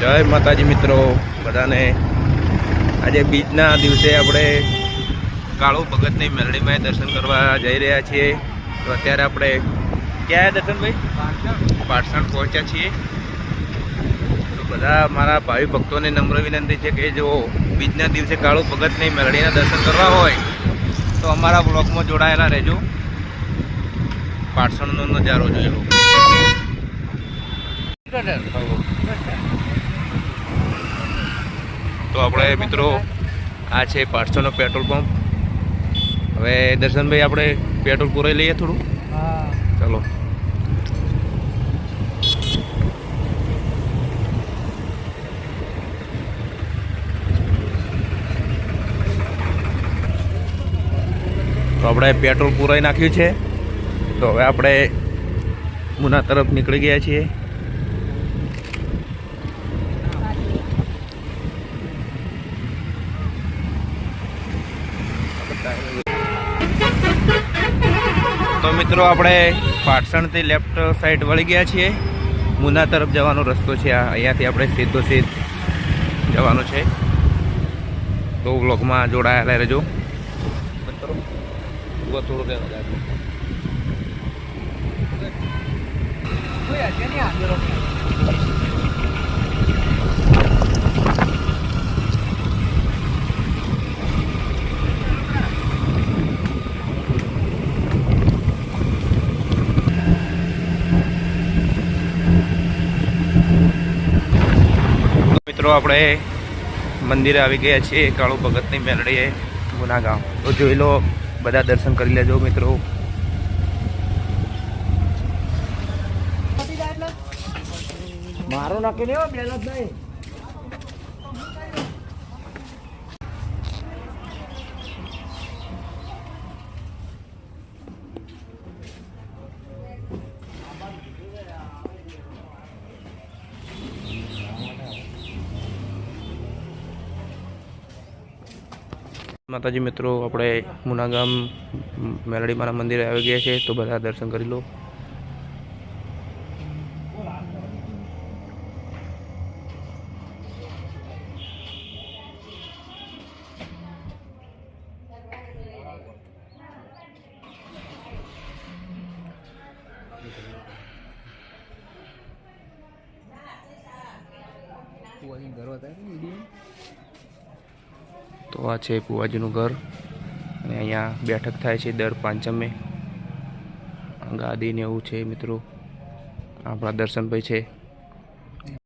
જય માતાજી મિત્રો, બધાને. આજે બીજના દિવસે આપણે કાળો ભગતની મેલડીમાં દર્શન કરવા જઈ રહ્યા છીએ. તો અત્યારે આપણે ક્યાં દર્શનભાઈ? પાટસણ પહોંચ્યા છીએ. તો બધા મારા ભાવિ ભક્તોને નમ્ર વિનંતી છે કે જો બીજના દિવસે કાળો ભગતની મેલડીના દર્શન કરવા હોય, તો અમારા બ્લોગમાં જોડાયેલા રહેજો. પાટસણનો નજારો જોયો તો આપણે મિત્રો આ છે પાટસોનો પેટ્રોલ પંપ. હવે દર્શનભાઈ આપણે પેટ્રોલ પૂરાઈ લઈએ થોડું? ચલો. તો આપણે પેટ્રોલ પૂરાઈ નાખ્યું છે. તો હવે આપણે મુના તરફ નીકળી ગયા છીએ. તો મિત્રો, આપણે પાટસણથી લેફ્ટ સાઈડ વળી ગયા છીએ. મુના તરફ જવાનો રસ્તો છે. આ અહીંયાથી આપણે સીધો સીધ જવાનો છે. તો વ્લોગમાં જોડાયેલા રહેજો. થોડું મિત્રો, આપણે મંદિરે આવી ગયા છીએ, કાળુ ભગતની મેલડીએ ગુના ગામ. તો જોઈ લો, બધા દર્શન કરી લેજો મિત્રો. મારો નાખી બેન જ નહીં માતાજી મિત્રો, આપણે મુનાગામ મેલડી માના મંદિરે આવી ગયા છે તો બધા દર્શન કરી લો. તો આ છે પુવાજીનું ઘર. અને અહીંયા બેઠક થાય છે દર પાંચમે. ગાદીને એવું છે મિત્રો. આપણા દર્શનભાઈ છે.